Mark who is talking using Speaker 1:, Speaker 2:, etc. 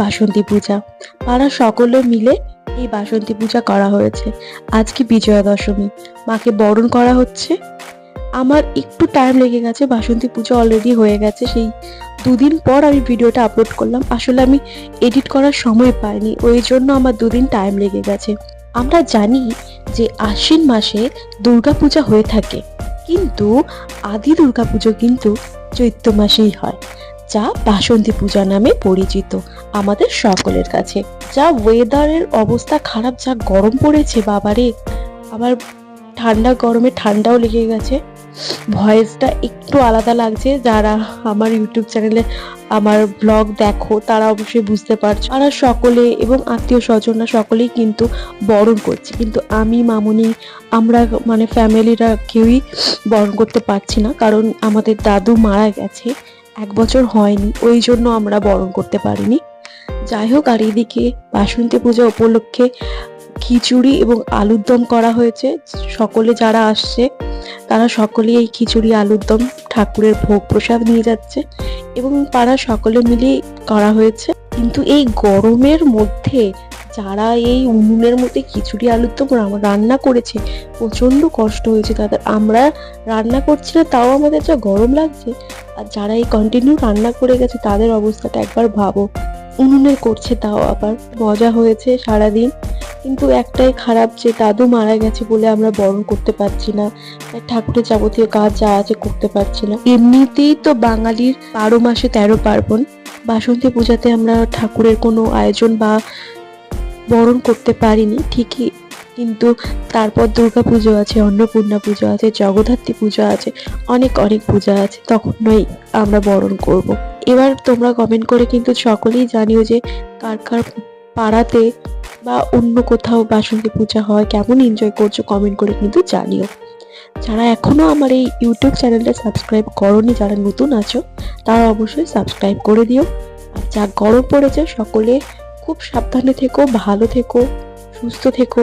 Speaker 1: বাসন্তী পূজা। পাড়া সকলে মিলে এই বাসন্তী পূজা করা হয়েছে। আজকে বিজয়া দশমী। মাকে বরণ করা হচ্ছে। আমার একটু টাইম লেগে গেছে, বাসন্তী পুজো অলরেডি হয়ে গেছে। সেই দুদিন পর আমি ভিডিওটা আপলোড করলাম। আসলে আমি এডিট করার সময় পাইনি, ওই জন্য আমার দুদিন টাইম লেগে গেছে। আমরা জানি যে আশ্বিন মাসে দুর্গাপূজা হয়ে থাকে, কিন্তু আদি দুর্গাপুজো কিন্তু চৈত্র মাসেই হয়, যা বাসন্তী পূজা নামে পরিচিত। আমাদের সকলের কাছে। যা ওয়েদারের অবস্থা খারাপ, যা গরম পড়েছে, বাবারে। আবার ঠান্ডা, গরমে ঠান্ডাও লেগে গেছে। ভয়েসটা একটু আলাদা লাগছে। যারা আমার ইউটিউব চ্যানেলে আমার ব্লগ দেখো, তারা অবশ্যই বুঝতে পারছ। আর সকলে এবং আত্মীয় স্বজনরা সকলেই কিন্তু বরণ করছে। কিন্তু আমি, মামুনি, আমরা মানে ফ্যামিলিরা কেউই বরণ করতে পারছি না। কারণ আমাদের দাদু মারা গেছে। এক বছর হয়নি। ওই জন্য আমরা বরণ করতে পারিনি। যাই হোক আর এদিকে বাসন্তী পূজা উপলক্ষে খিচুড়ি এবং আলুর দম করা হয়েছে। সকলে যারা আসছে, তারা সকলেই এই খিচুড়ি, আলুর দম ঠাকুরের ভোগ প্রসাদ নিয়ে যাচ্ছে এবং পাড়া সকলে মিলে করা হয়েছে। কিন্তু এই গরমের মধ্যে যারা এই উনুনের মধ্যে খিচুড়ি, আলুর দম রান্না করেছে প্রচণ্ড কষ্ট হয়েছে তাদের। আমরা রান্না করছি না, তাও আমাদের যা গরম লাগছে। আর যারা এই কন্টিনিউ রান্না করে গেছে, তাদের অবস্থাটা একবার ভাবো। উনুনে করছে, তাও আবার মজা হয়েছে সারাদিন। কিন্তু একটাই খারাপ যে দাদু মারা গেছে বলে আমরা বরণ করতে পারছি না। ঠাকুরের যাবতীয় কাজ যা আছে করতে পারছি না। এমনিতেই তো বাঙালির বারো মাসে তেরো পার্বণ। বাসন্তী পূজাতে আমরা ঠাকুরের কোনো আয়োজন বা বরণ করতে পারিনি, ঠিকই। কিন্তু তারপর দুর্গা পুজো আছে, অন্নপূর্ণা পুজো আছে, জগদ্ধাত্রী পুজো আছে, অনেক অনেক পূজা আছে তখনই আমরা বরণ করব। এবার তোমরা কমেন্ট করে কিন্তু সকলেই জানিও যে কার কার পাড়াতে বা অন্য কোথাও বাসন্তী পূজা হয়, কেমন এনজয় করছ কমেন্ট করে কিন্তু জানিও। যারা এখনও আমার এই ইউটিউব চ্যানেলটা সাবস্ক্রাইব করনি, যারা নতুন আছো, তারা অবশ্যই সাবস্ক্রাইব করে দিও। আর যা গরম পড়েছে, সকলে খুব সাবধানে থেকো, ভালো থেকো, সুস্থ থেকো।